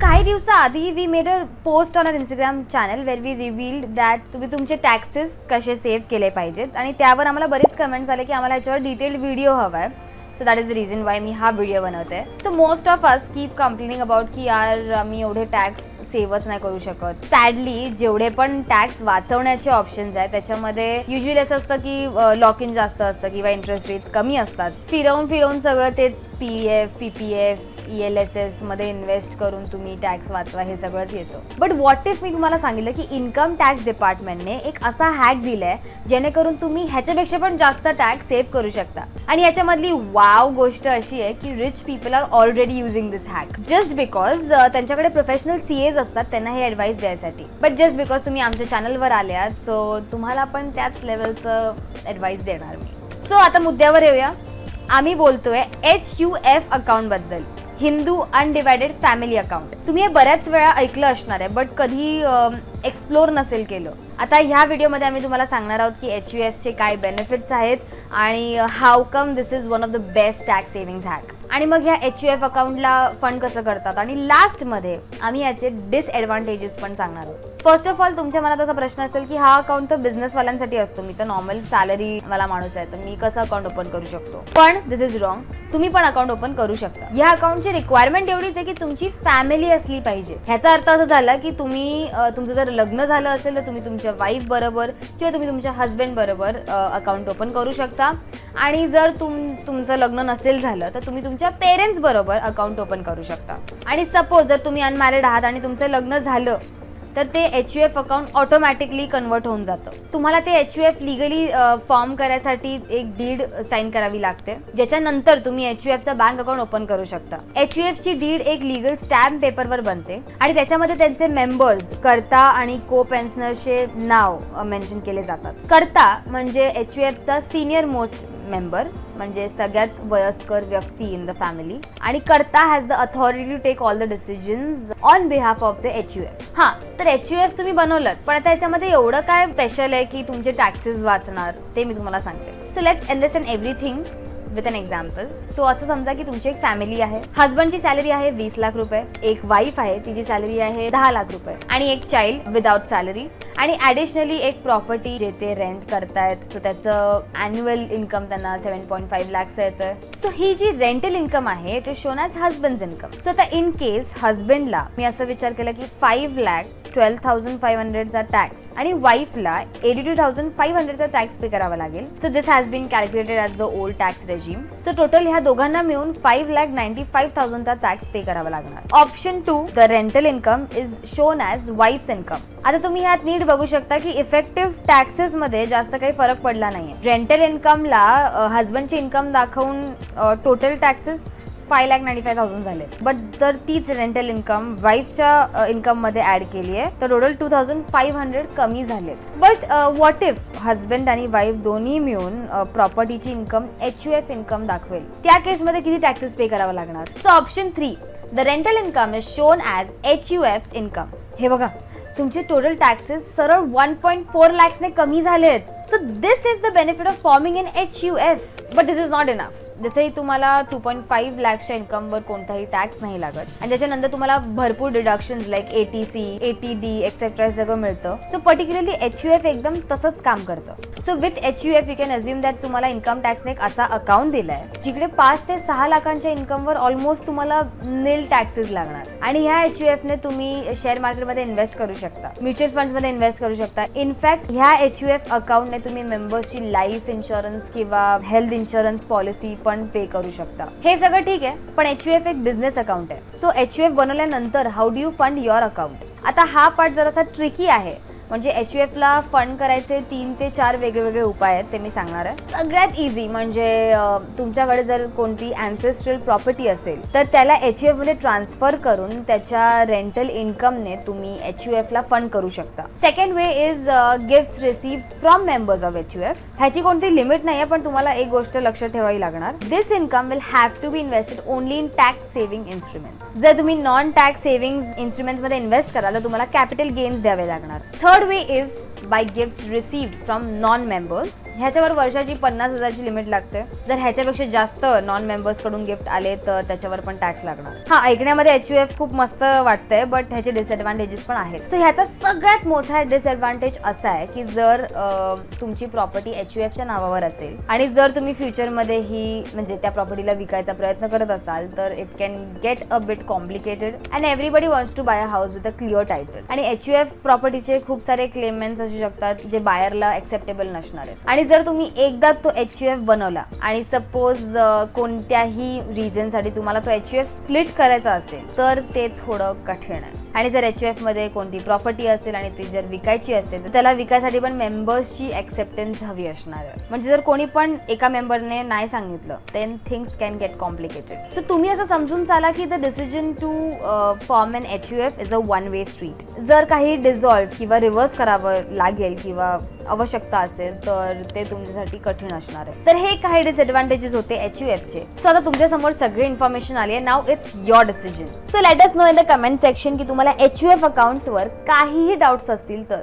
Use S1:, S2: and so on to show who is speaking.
S1: काही दिवसाआधी we made a post on our Instagram channel where we revealed that तुम्ही तुमचे टॅक्सेस कसे सेव्ह केले पाहिजेत. आणि त्यावर आम्हाला बरेच कमेंट्स आले की आम्हाला याच्यावर डिटेल्ड व्हिडिओ हवा आहे. So that is the reason why मी हा व्हिडिओ बनवते. So most of us keep complaining about की यार मी एवढे टॅक्स सेव्हच नाही करू शकत. सॅडली जेवढे पण टॅक्स वाचवण्याचे ऑप्शन्स आहेत त्याच्यामध्ये युजली असं असतं की लॉक इन जास्त असतं किंवा इंटरेस्ट रेट्स कमी असतात. फिरवून फिरवून सगळं तेच P F P P F E L S एसमध्ये इन्व्हेस्ट करून तुम्ही टॅक्स वाचवा हे सगळंच येतं. बट व्हॉट इफ मी तुम्हाला सांगितलं की इन्कम टॅक्स डिपार्टमेंटने एक असा हॅक दिलाय जेणेकरून तुम्ही ह्याच्यापेक्षा पण जास्त टॅक्स सेव्ह करू शकता. आणि याच्यामधली वा वाव गोष्ट अशी आहे की rich people are already using this hack just because त्यांच्याकडे प्रोफेशनल सी एज असतात त्यांना हे ॲडवाईस द्यायसाठी. बट जस्ट बिकॉज तुम्ही आमच्या चॅनलवर आल्यात सो तुम्हाला पण त्याच लेवलचं ॲडवाईस देणार मी. सो आता मुद्द्यावर येऊया. आम्ही बोलतोय एच यू एफ अकाउंटबद्दल हिंदू अनडिवायडेड फॅमिली अकाउंट तुम्ही हे बऱ्याच वेळा ऐकलं असणार आहे बट कधी एक्सप्लोर नसेल केलं. आता ह्या व्हिडिओमध्ये आम्ही तुम्हाला सांगणार आहोत की एच यू एफचे काय बेनिफिट्स आहेत आणि how come this is one of the best tax savings hack आणि मग ह्या एच यू एफ अकाउंटला फंड कसं करतात? आणि लास्टमध्ये आम्ही याचे डिसएडव्हान्टेजेस पण सांगणार आहोत. फर्स्ट ऑफ ऑल तुमच्या मनात असा प्रश्न असेल की हा अकाउंट तर बिझनेसवाल्यांसाठी असतो. मी तर नॉर्मल सॅलरी मला माणूस आहे तर मी कसं अकाउंट ओपन करू शकतो? पण दिस इज रॉंग तुम्ही पण अकाउंट ओपन करू शकता. या अकाउंटची रिक्वायरमेंट एवढीच आहे की तुमची फॅमिली असली पाहिजे. ह्याचा अर्थ असं झाला की तुम्ही तुमचं जर लग्न झालं असेल तर तुम्ही तुमच्या वाईफ बरोबर किंवा तुम्ही तुमच्या हस्बंड बरोबर अकाउंट ओपन करू शकता. आणि जर तुम तुमचं लग्न नसेल झालं तर तुम्ही तुमच्या पेरेंट्स बरोबर अकाउंट ओपन करू शकता. आणि सपोज जर तुम्ही अनमॅरिड आहात आणि तुमचं लग्न झालं तर ते H U F account automatically convert होऊन जातं. तुम्हाला ते H U F legally form करायसाठी एक डीड साईन करावी लागते ज्याच्यानंतर तुम्ही एच यू एफचा बँक अकाउंट ओपन करू शकता. एच यू एफची डीड एक लिगल स्टॅम्प पेपरवर बनते आणि त्याच्यामध्ये त्यांचे मेंबर्स करता आणि को पेन्शनरचे नाव मेन्शन केले जातात. करता म्हणजे एच यू एफचा सिनियर मोस्ट मेंबर म्हणजे सगळ्यात वयस्कर व्यक्ती इन द फॅमिली आणि करता has the authority to take all the decisions on behalf of the H U F हा तर एच यू एफ तुम्ही बनवलं पण आता याच्यामध्ये एवढं काय स्पेशल आहे की तुमचे टॅक्सेस वाचणार ते मी तुम्हाला सांगते. So let's understand everything with an example so असं समजा की तुमची एक फॅमिली आहे हजबंडची सॅलरी आहे वीस लाख रुपये एक वाईफ आहे तिची सॅलरी आहे दहा लाख रुपये आणि एक चाइल्ड विदाउट सॅलरी आणि ॲडिशनली एक प्रॉपर्टी जे ते रेंट करतायत. सो त्याचं अॅन्युअल इन्कम त्यांना सेवन पॉईंट फाईव्ह लॅक्स येतं सो ही जी रेंटल इन्कम आहे it is shown as husband income so आता इन केस हजबंडला मी असं विचार केला की five lakh twelve thousand five हंड्रेडचा tax आणि वाईफला एटी टू थाउजंड फाईव्ह हंड्रेडचा टॅक्स पे करावा लागेल. So this has been calculated as the old tax regime so total ह्या दोघांना मिळून फाईव्ह लॅक नाईन्टी फाईव्ह थाउजंडचा टॅक्स पे करावा लागणार. Option two the rental income is shown as wife's income आता तुम्ही ह्यात नीट बघू शकता की इफेक्टिव्ह टॅक्सेस मध्ये जास्त काही फरक पडला नाहीये. रेंटल इन्कमला हजबंडची इन्कम दाखवून total taxes five lakh ninety five thousand झाले. बट जर तीच रेंटल इन्कम वाईफच्या इन्कममध्ये ऍड केली आहे तर total two thousand five hundred कमी झालेत. बट व्हॉट इफ हजबंड आणि वाईफ दोन्ही मिळून प्रॉपर्टीची income H U F income दाखवेल? त्या केसमध्ये किती टॅक्सेस पे करावा लागणार? So option three the rental income is shown as H U F income हे बघा. तुमचे टोटल टॅक्सेस सरळ वन पॉईंट फोर लॅक्सने कमी झालेत so this is the benefit of forming in H U F but this is not enough जसंही तुम्हाला two point five लॅक्सच्या इन्कमवर कोणताही टॅक्स नाही लागत. आणि त्याच्यानंतर तुम्हाला भरपूर deduction like A T C A T D etcetera हे सगळं मिळतं. So particularly H U F एकदम तसंच काम करतं. So with H U F you can assume that तुम्हाला इन्कम टॅक्सने एक असा अकाउंट दिलाय जिकडे पाच ते सहा लाखांच्या इन्कमवर ऑलमोस्ट तुम्हाला नील टॅक्सेस लागणार. आणि ह्या एच यू एफने तुम्ही शेअर मार्केटमध्ये इन्व्हेस्ट करू शकता म्युच्युअल फंड्समध्ये इन्व्हेस्ट करू शकता. इनफॅक्ट ह्या एच यू एफ अकाउंटने तुम्ही मेंबर्सची लाईफ इन्शुरन्स किंवा हेल्थ इन्शुरन्स पॉलिसी पण पे करू शकता. हे सगळं ठीक आहे पण एच यू एफ एक बिझनेस अकाउंट आहे. सो एच यू एफ बनवल्यानंतर how do you fund your account आता हा पार्ट जरासा ट्रिकी आहे. म्हणजे एच यू एफला फंड करायचे तीन ते चार वेगवेगळे उपाय आहेत ते मी सांगणार आहे. सगळ्यात इझी म्हणजे तुमच्याकडे जर कोणती अँसेस्ट्रल प्रॉपर्टी असेल तर त्याला एच यू एफमध्ये ट्रान्सफर करून त्याच्या रेंटल इन्कमने तुम्ही एच यू एफला फंड करू शकता. Second way is gift receive from members of H U F ह्याची कोणती लिमिट नाही आहे पण तुम्हाला एक गोष्ट लक्षात ठेवावी लागणार. This income will have to be invested only in tax saving instruments जर तुम्ही नॉन टॅक्स सेव्हिंग इन्स्ट्रुमेंट्समध्ये इन्व्हेस्ट कराल तर तुम्हाला कॅपिटल गेन्स द्यावे लागणार. Third third way is by gift received from non members ह्याच्यावर वर्षाची पन्नास हजारची लिमिट लागते. जर ह्याच्यापेक्षा जास्त नॉन मेंबर्सकडून गिफ्ट आले तर त्याच्यावर पण टॅक्स लागणार. हा ऐकण्यामध्ये एच यू एफ खूप मस्त वाटतंय बट ह्याचे डिसएडव्हान्टेजेस पण आहेत. सो ह्याचा सगळ्यात मोठा डिसएडव्हान्टेज असा आहे की जर तुमची प्रॉपर्टी एच यू एफच्या नावावर असेल आणि जर तुम्ही फ्युचरमध्ये ही म्हणजे त्या प्रॉपर्टीला विकायचा प्रयत्न करत असाल तर it can get a bit complicated and everybody wants to buy a house with a clear title आणि एच यू एफ प्रॉपर्टीचे खूप सारे क्लेमेंट्स असू शकतात जे बायरला एक्सेप्टेबल नसणार आहेत. आणि जर तुम्ही एकदा तो एच यू एफ बनवला आणि सपोज कोणत्याही रिझनसाठी तुम्हाला तो एच यू एफ स्प्लिट करायचा असेल तर ते थोडं कठीण आहे. आणि जर एच यू एफमध्ये कोणती प्रॉपर्टी असेल आणि ती जर विकायची असेल तर त्याला विकायसाठी पण मेंबर्सची ऍक्सेप्टन्स हवी असणार आहे. म्हणजे जर कोणी पण एका मेंबरने नाही सांगितलं then things can get complicated so तुम्ही असं समजून चाला की the decision to form an H U F is a one way street जर काही डिझॉल्व किंवा रिव्हर्स करावं लागेल किंवा आवश्यकता असेल तर ते तुमच्यासाठी कठीण असणार आहे. तर हे काही डिसएडव्हान्टेजेस होते एच यू एफचे सो आता तुमच्यासमोर सगळी इन्फॉर्मेशन आली आहे. नाव it's your decision so let us know in the comment section की तुम्हाला एच यू एफ अकाउंट्सवर काहीही डाऊट्स असतील तर.